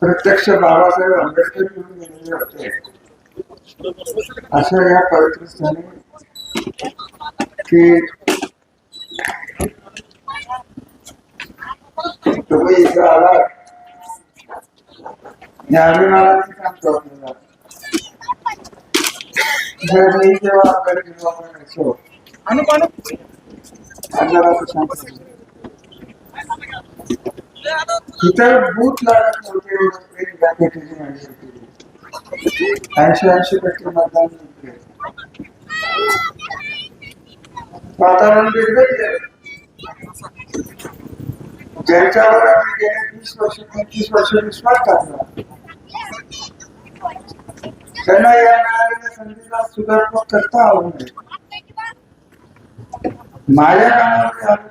प्रत्यक्ष बाबासाहेब आंबेडकर घेऊन गेलेले होते. अशा या पवित्र स्थानी की तुम्ही इथं आला ज्ञानीमानाचं काम करतो मी जेव्हा आपल्याला गेलो आपण असो अण्णाला शांत झालं. इतर बूथ लागत नव्हते ऐंशी ऐंशी टक्के मतदान वातावरण बिघडले ज्यांच्यावर आम्ही गेले वीस वर्ष पंचवीस वर्ष विश्वास टाकला. त्यांना या मिळालेल्या संधीचा सुधारपूर करता हवं नाही. माझ्या कामामध्ये आम्ही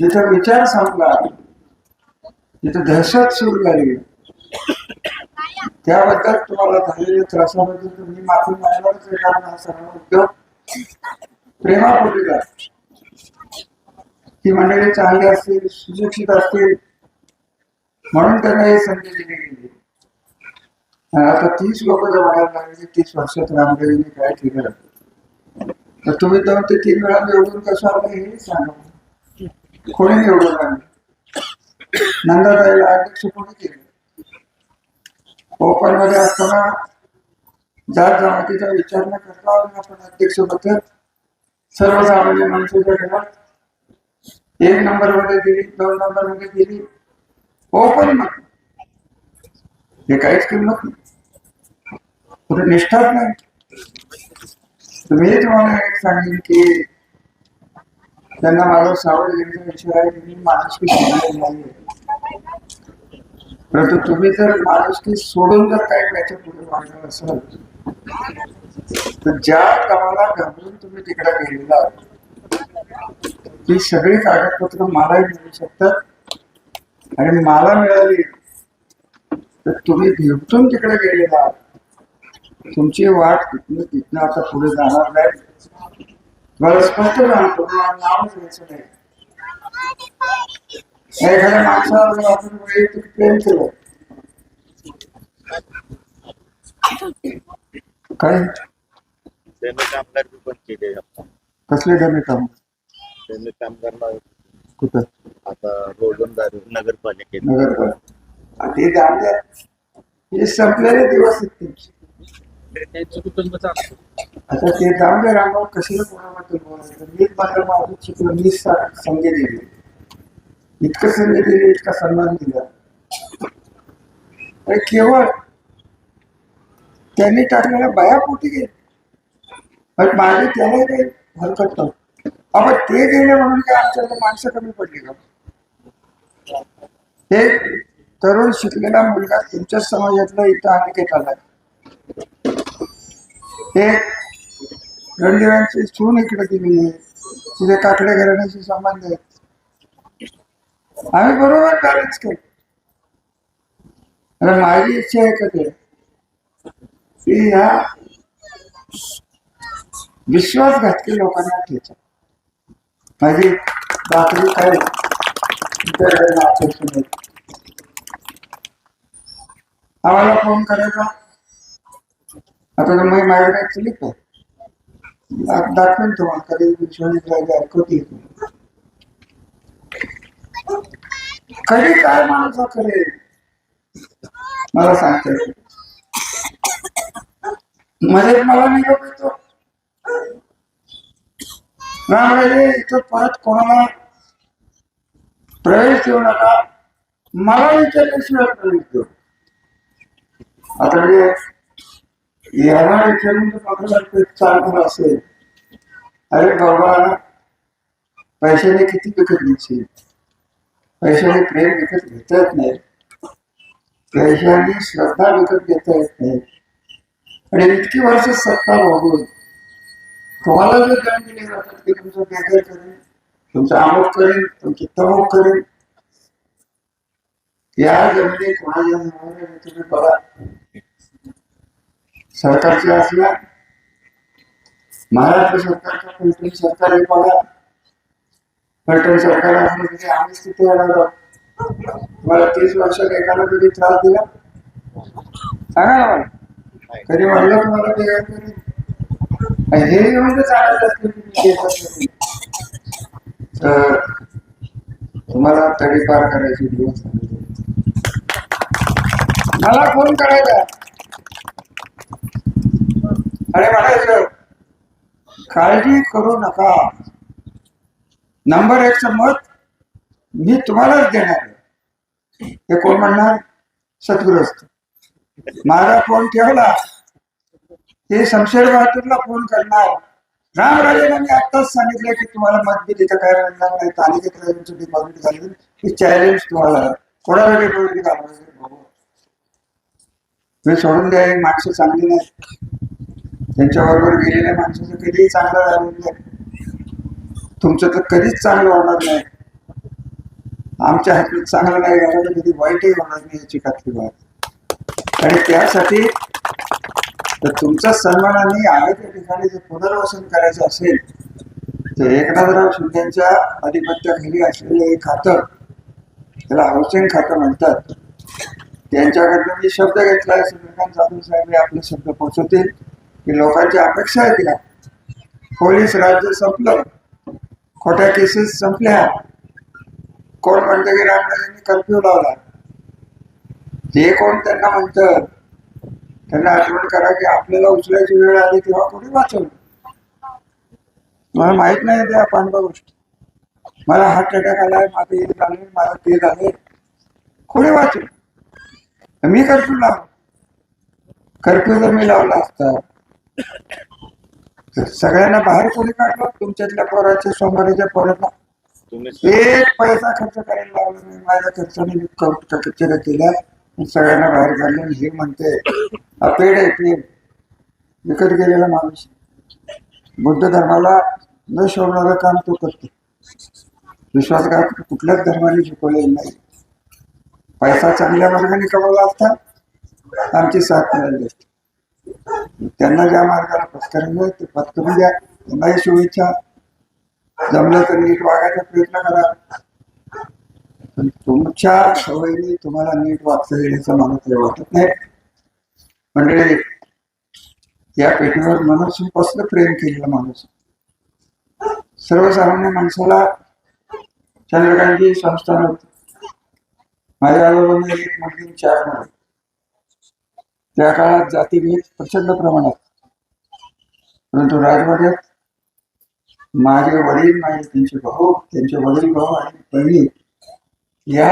तिथं विचार संपला. तिथं दहशत सुरू झाली. त्याबद्दल तुम्हाला झालेल्या त्रासाबद्दल तुम्ही माफी मागणारच आहे कारण हा सर्व उद्योग प्रेमापोटीचा ही मंडळी चांगली असतील सुशिक्षित असतील म्हणून त्यांना हे संधी दिली गेली. आता तीस लोक जर म्हणायला लागले तीस वर्षात रामदेवीने काय केलं? तर तुम्ही दोन ते तीन वेळा निवडून कसं आलं हे सांगा. कोणी निवडून आले नंदाताईला अध्यक्ष कोणी केले? ओपनमध्ये असताना जात जमातीचा विचार न करता आपण अध्यक्ष पद सर्वसामान्य माणसाच्या घरात एक नंबरमध्ये दिली दोन नंबरमध्ये दिली ओपनमध्ये हे काहीच किंमत नाही. कुठे निष्ठाच नाही. तुम्ही तुम्हाला एक सांगेन की त्यांना माझा सावड घेण्याचा विचार आहे मी माणुसकी सोडलेली नाही. परंतु तुम्ही जर माणुसकी सोडून जर काही त्याच्या पुढे वाढणार असाल तर ज्या कामाला घाबरून तुम्ही तिकडे गेलेला ती सगळी कागदपत्र मलाही मिळू शकतात. आणि मला मिळाली तर तुम्ही भेटून तिकडे गेलेला तुमची वाट तिथनं तिथनं आता पुढे जाणार नाही. मला स्पष्ट सांगतो. मला नाव घ्यायचं नाही. एखाद्या माणसावर जर आपण वैयक्तिक प्रेम केलं काय? कामगार बी केले. कसले काम? त्यांनी कामगार कुठं? आता रोजंदारी नगरपालिकेत. नगरपालिका ते हे संपलेले दिवस आहेत त्यांचे. त्यांचं कुटुंब चालतं आता ते जाऊन कशाला कोणाबद्दल बोलायचं? मीच मात्र माझं मी संधी दिली इतकं संधी दिली इतका सन्मान दिला. आणि केवळ त्यांनी टाकलेल्या बाया पोटी गेले. पण माझे त्याला काही हरकत नव्हतं. आपण ते गेले म्हणून काय आमच्याकडे माणसं कमी पडली का? हे तरुण शिकलेला मुलगा तुमच्या समाजातला इथं आणखी आलाय हे रणदेवांची सून इकडे गेलेली आहे. तिथे काकडे घराण्याशी संबंध आहे आम्ही बरोबर बॅलन्स केलं माझी इच्छा आहे का की ह्या विश्वासघातकी लोकांना ठेचा. माझी बातमी काय? आम्हाला फोन करायचा? आता तर मी माझ्याकडे ऍक्च्युली काय दाखवेन तुम्हाला कधी विश्वास राहिले ऐकवते कधी काय माणसा करेल मला सांगते. मध्ये मला निरोप येतो. रामराजे इथं परत कोणाला प्रवेश देऊ नका. मला विचारल्याशिवाय प्रवेश देऊ आता म्हणजे येणार विचारून जर आपल्याला असेल. अरे बाबा पैशाने किती विकत घ्यायचे पैशाने प्रेम विकत घेता येत नाही. पैशाने श्रद्धा विकत घेता येत नाही. आणि इतकी वर्ष सत्ता भोगून तुम्हाला जर ज्ञान दिले जातात की तुमचं बेकार करेन तुमचं आमोद करेन तुमची तमोक करेन. या जमिनी कोणाच्या नावाने तुम्ही बघा. सरकारच्या असल्या महाराष्ट्र सरकारच्या पलटण सरकार हे बघा. पलटण सरकार असलं तिथे आम्हीच तिथे येणार तुम्हाला तीस वर्षात एकाला कधी त्रास दिला? सांगा ना मला. कधी म्हणलं तुम्हाला ते हे म्हणजे चालत असतं. तर तुम्हाला तडीपार करायचे दिवस मला फोन करायचा अरे म्हणायचं काळजी करू नका. नंबर एकच मत मी तुम्हालाच देणार हे कोण म्हणणार? सद्ग्रस्त माझा फोन ठेवला. ते शमशेर बहादूरला फोन करणार. रामराजेला मी आत्ताच सांगितलं की तुम्हाला मत दिली तर काय म्हणणार नाही. तालिकेत राजांचं डिपॉझिट घालून ही चॅलेंज तुम्हाला कोणाला डिपॉझिट घालवायचं? मी सोडून द्या माणसं चांगली नाही. त्यांच्याबरोबर गेलेल्या माणसाचं कधीही चांगलं झालेलं नाही. तुमचं तर कधीच चांगलं होणार नाही. आमच्या हातात चांगलं नाही झालं तर कधी वाईटही होणार नाही याची खात्री बात आणि त्यासाठी तर तुमच्या सन्मानाने आहे त्या ठिकाणी जर पुनर्वसन करायचं असेल तर एकनाथराव शिंदेच्या आधिपत्याखाली असलेलं हे खातं त्याला हाऊसिंग खातं म्हणतात. त्यांच्याकडनं मी शब्द घेतला चंद्रकांत जाधव साहेब हे आपले शब्द पोहोचवतील की लोकांच्या अपेक्षा आहेत या पोलीस राज्य संपलं. खोट्या केसेस संपल्या. कोण म्हणतं की रामराजांनी कर्फ्यू लावला जे कोण त्यांना म्हणतं त्यांना आठवण करा की आपल्याला उचलायची वेळ आली तेव्हा कोणी वाचवलं? मला माहीत नाही त्या पांडवा गोष्टी. मला हार्ट अटॅक आलाय माझं हे झालं माझं ते झालंय कोणी वाचलं मी कर्फ्यू लावला. कर्फ्यू जर मी लावला असता सगळ्यांना बाहेर कोणी काढलं? तुमच्यातल्या पोराच्या सोमवारीच्या तुम्ही एक पैसा खर्च करायला लावला नाही. माझ्या खर्चाने आणि सगळ्यांना बाहेर काढलं हे म्हणते हा पेड आहे पेड विकत गेलेला माणूस बुद्ध धर्माला न शोधणारं काम तो करतो. विश्वासघात कुठल्याच धर्माने शिकवलेलं नाही. पैसा चांगल्या मार्गाने कमवला असता आमची साथ मिळाली असती. त्यांना ज्या मार्गाला पत्करून ते पत्करून द्या. त्यांनाही शुभेच्छा. जमलं तर नीट वागायचा प्रयत्न करा. पण तुमच्या सवयीने तुम्हाला नीट वागता येईल असं मला तरी वाटत नाही. मंडळी या पेटीवर मनसूपासून प्रेम केलेला माणूस? सर्वसामान्य माणसाला चंद्रकांतजी संस्थान होते माझ्या आजोबांना एक मुलगी चार मुली त्या काळात जातीभेद प्रचंड प्रमाणात. परंतु राजवाड्यात माझे वडील माझे त्यांचे भाऊ त्यांचे वडील भाऊ आणि बहिणी या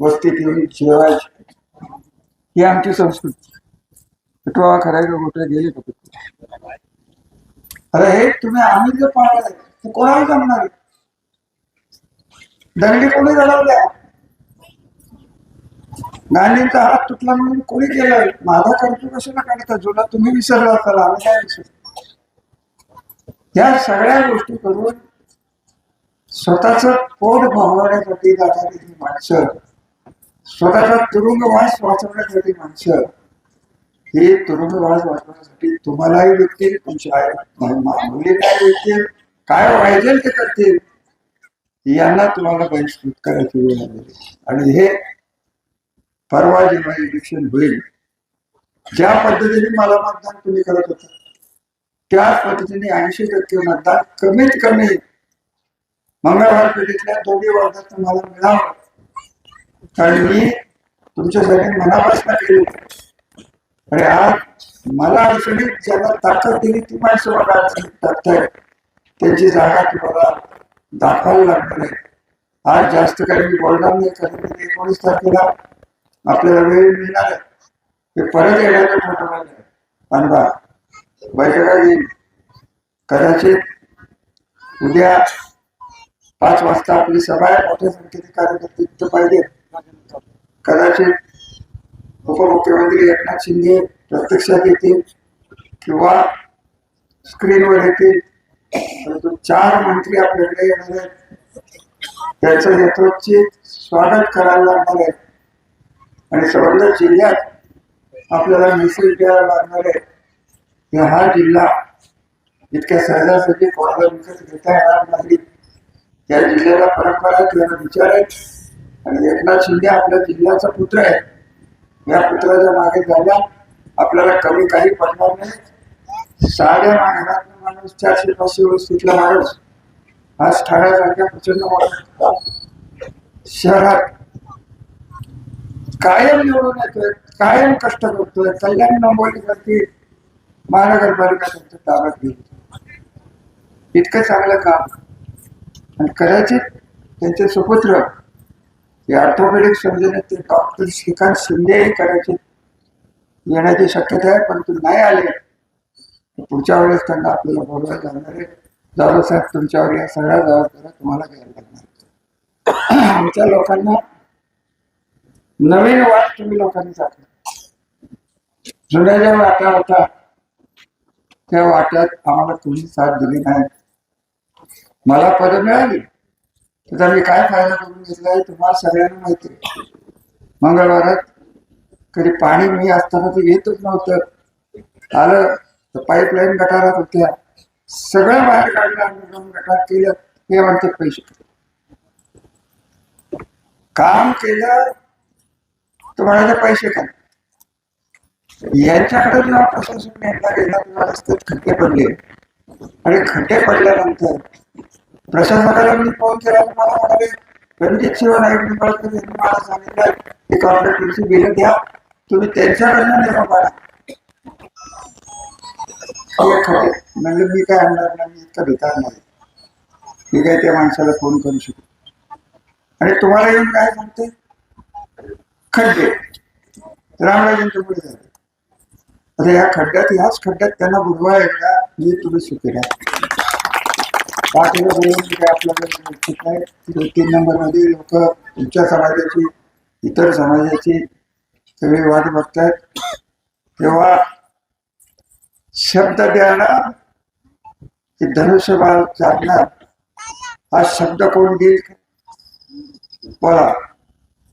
वस्तीत येऊन जेवायचे. ही आमची संस्कृती. पिटवा करायला कुठे गेले का अरे हे तुम्ही आम्ही जर पाळलं कोणाला जमणार? दंडी कोणी घडवल्या गांधींचा हात तुटला म्हणून कोणी केलं? माझा कर्ज कशाला काढता जुना तुम्ही विसरला असाल आम्ही काय विसरलो या सगळ्या गोष्टी करून स्वतःच पोट भागवण्यासाठी जाणारी ही माणसं. स्वतःचा तुरुंगवास वाचवण्यासाठी माणसं. हे तुरुंगवास वाचवण्यासाठी तुम्हालाही विकतील तुमच्या आई विकतील काय व्हायचे ते करतील. यांना तुम्हाला बहिष्कृत करायची वेळ आलेली आणि हे परवा जेव्हा इलेक्शन होईल. ज्या पद्धतीने मला मतदान तुम्ही करत होता त्याच पद्धतीने ऐंशी टक्के मतदान कमीत कमी मंगळवार पेठेतल्या दोन्ही वर्गात तुम्हाला मिळावं. कारण मी तुमच्यासाठी मनापासून केली. आणि आज मला अडचणीत ज्यांना ताकद दिली ती माणसं मला अडचणीत टाकताय त्यांची जागा तुम्हाला दाखवावी लागणार आहे. आज जास्त काही मी बोलणार नाही. कारण एकोणीस तारखेला आपल्याला वेळ मिळणार ते परत येण्याचं मोठं बैठका येईल कदाचित उद्या पाच वाजता आपली सभा आहे. मोठ्या संख्येने कार्यकर्ते तिथं पाहिजे. कदाचित उपमुख्यमंत्री एकनाथ शिंदे प्रत्यक्षात येतील किंवा स्क्रीनवर येतील. परंतु चार मंत्री आपल्याकडे येणार आहेत. त्याचं यथोचित स्वागत करायला लागणार आहे आणि संबंधित जिल्ह्यात आपल्याला मेसेज द्यायला लागणार आहे. हा जिल्हा इतक्या सहजासहजी कोणाला विकत घेता येणार नाही. त्या जिल्ह्याला परंपरा किंवा विचार आहेत. आणि एकनाथ शिंदे आपल्या जिल्ह्याचा पुत्र आहे या पुत्राच्या मागे झाल्या आपल्याला कमी काही पडणार नाही. साध्या घरातला माणूस चारशे पाचशे वर्षीतला माणूस आज ठाण्यासारख्या प्रचंड मोठ्या शहरात कायम निवडून येतोय कायम कष्ट करतोय. कल्याण नंबोलीसारखी महानगरपालिका त्यांच्या ताब्यात घेत इतकं चांगलं काम. आणि कदाचित त्यांचे सुपुत्र हे ऑर्थोपेडिक सर्जन ते डॉक्टर श्रीकांत शिंदेही कदाचित येण्याची शक्यता आहे परंतु नाही आले. तर पुढच्या वेळेस त्यांना आपल्याला बोलवायला जाणार आहे. जाधव साहेब तुमच्यावर या सगळ्या जबाबदाऱ्या तुम्हाला घ्यायला लागणार आमच्या लोकांना नवीन वाट तुम्ही लोकांनी टाकली. जुन्या ज्या वाटा होता. त्या वाट्यात आम्हाला तुम्ही साथ दिली नाही. मला पद मिळाली. त्याचा मी काय फायदा करून घेतला आहे तुम्हाला सगळ्यांना माहिती मंगळवारात कधी पाणी मी असताना ते येतच नव्हतं. आलं तर पाईपलाईन गटारात होत्या. सगळं बाहेर काढलं अंडरग्राऊंड गटार केलं हे म्हणते पैसे. काम केलं तुम्हाला ते पैसे काय यांच्याकडे जेव्हा प्रशासन यांना गेला तेव्हा रस्त्यात खड्डे पडले. आणि खड्डे पडल्यानंतर प्रशासनाला मी फोन केला तुम्हाला मला म्हणाले रणजित सिंह नाईक निंबाळकर यांनी मला सांगितलं की कॉन्ट्रॅक्टरची बिल द्या तुम्ही त्यांच्याकडनं निर्माण काढा. म्हणजे मी काय आणणार नाही मी इतका भिकार नाही. मी काय त्या माणसाला फोन करू शकतो आणि तुम्हाला येऊन काय सांगते? खड्डे. रामराजांच्या पुढे झाले आता या खड्ड्यात ह्याच खड्ड्यात त्यांना बुडवा एकदा मी तुम्ही सुखी राहा. बोलून काय आपल्याला नाही दोन तीन नंबरमध्ये लोक तुमच्या समाजाची इतर समाजाची सगळी वाट बघतायत. तेव्हा शब्द द्यायला की धनुष्यबाळ चालणार हा शब्द कोण देईल? बोला.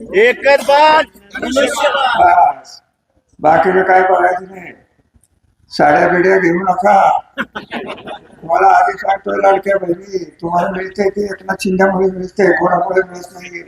एकच बात धनुष्यबाण. बाकीचं काय बघायचं नाही. साड्या बिड्या घेऊ नका. तुम्हाला आधी सांगतोय लाडक्या बहिणी तुम्हाला मिळते ते एकनाथ शिंद्यामुळे मिळते कोणामुळे मिळत नाही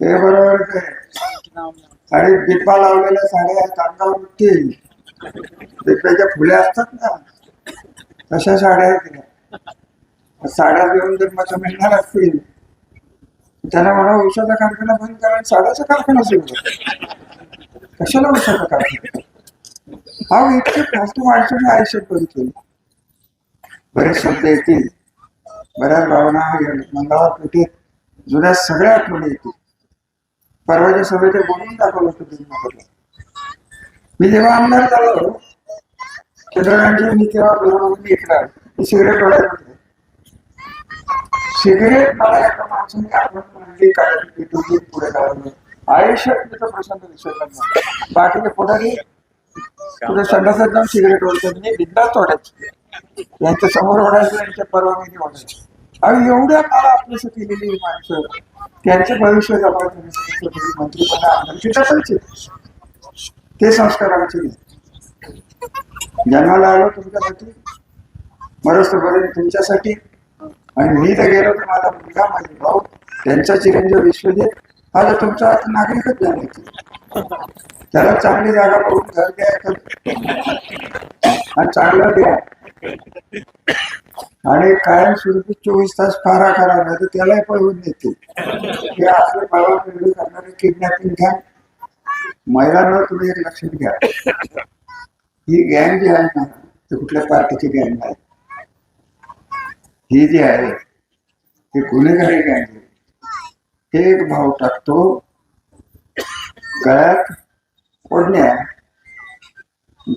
हे बरोबर आणि बिप्पा लावलेल्या साड्या आहेत उठतील बिप्प्याच्या फुल्या असतात ना. तशा साड्या आहेत साड्या घेऊन जर मग मिळणार असतील. त्याला म्हणा औषधा कारखाना बंद करा आणि कारखाना सुरू कशाला औषधा कारखाना? हा इतके फालतू माणसाने आयुष्यात बंद केलं. बरेच शब्द येतील. बऱ्याच भावना मंगळवार पेठेत जुन्या सगळ्या आठवणी येतील. परवाच्या सभेत ते बोलून दाखवलं होतं मी जेव्हा आमदार झालो चंद्रकांतजी मी तेव्हा बरोबर इकडे सिगरेट वाढायला सिगरेट मला एका माणसाने आठवण म्हणली काय पुढे काढलं आयुष्यात मी विसरला बाकीचे पुढारी पुढे संडासात जाऊन सिगरेट ओढतात मी बिंदाच ओढायची यांच्या समोर ओढायचं यांच्या परवानगी ओढायची आणि एवढ्या काळ आपल्याशी केलेली माणसं त्यांचे भविष्य जबाब मंत्री आमदारची टाकायचे ते संस्कार आमचे जन्माला आलो तुमच्यासाठी मरस्तपर्यंत तुमच्यासाठी आणि मी तर गेलो तर माझा मुलगा माझे भाऊ त्यांचा चिरंजीव म्हणजे विश्वजित माझा तुमचा नागरिकच झाले त्याला चांगली जागा बघून घर द्या आणि चांगलं द्या. आणि कायम स्वरूपी चोवीस तास फारा करा नाही तर त्यालाही पळवून देते हे असं बाबा पिढी करणारे किडनॅपिंग घ्या महिलांवर तुम्ही एक लक्षात घ्या. ही गँग जी आहे ना ते कुठल्या पार्टीची गँग नाही. ही जी आहे ते गुन्हेगारी गँग आहे. ते एक भाव टाकतो गळ्यात ओढण्या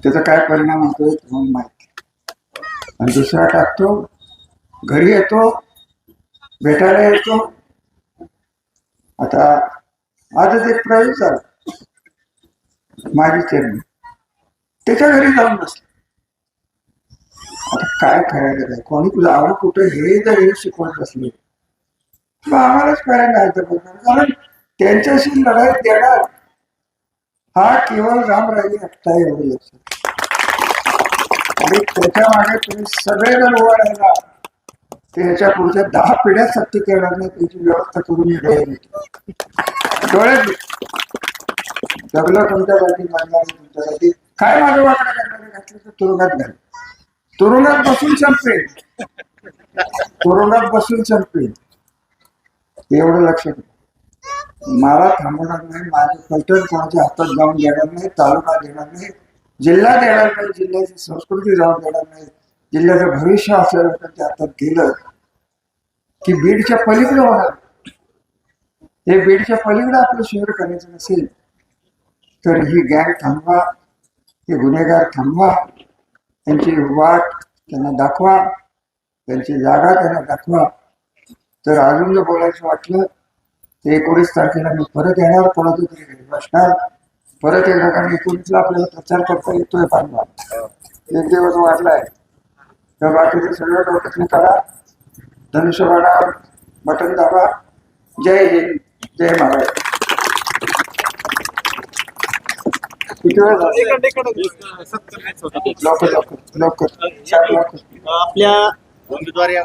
त्याचा काय परिणाम होतो तुम्हाला माहिती आणि दुसरा टाकतो घरी येतो भेटायला येतो. आता आजच एक प्रवेश झाला. माझी चेअरमन. त्याच्या घरी जाऊन बसले. काय करायला काय कोणी तुला आवड कुठं हे जर हे शिकवत बसले. मग आम्हालाच करायला जायचं कारण त्यांच्याशी लढाई देणार. हा केवळ रामराजे एकटा आहे एवढं लक्षात. आणि त्याच्यामागे तुम्ही सगळेजण उभा राहिला. ते ह्याच्या पुढच्या दहा पिढ्या सत्य करणार नाही. त्याची व्यवस्था करून डोळे जगलं तुमच्यासाठी मानणार तुमच्यासाठी. काय माझं वाटणं करणार घातलं तर तुरुंगात घाल. तुरुंगात बसून संपेल. तुरुंगात बसून संपेल एवढं लक्षात मला थांबवणार नाही माझे पैठण कोणाच्या हातात जाऊन देणार नाही तालुका देणार नाही जिल्हा देणार नाही जिल्ह्याची संस्कृती जाऊन देणार नाही जिल्ह्याचं भविष्य असलेल्या लोकांच्या हातात गेलं की बीडच्या पलीकडे होणार. हे बीडच्या पलीकडे आपलं शहर करायचं नसेल तर ही गँग थांबवा हे गुन्हेगार थांबवा. त्यांची वाट त्यांना दाखवा त्यांची जागा त्यांना दाखवा. तर अजून जर बोलायचं वाटलं ते एकोणीस तारखेला मी परत येणार कोणाचं तरी घरी बसणार. परत येणार कारण एकोणीसला आपल्याला प्रचार करता येतोय पांडवा एक दिवस वाढलाय. तर बाकीचे सगळं डोक्यातून करा धनुष्यवाडा बटन दाबा. जय हिंद. जय महाराज किती वेळ झाला? लवकर लवकर लवकर चार लवकर आपल्या उमेदवारी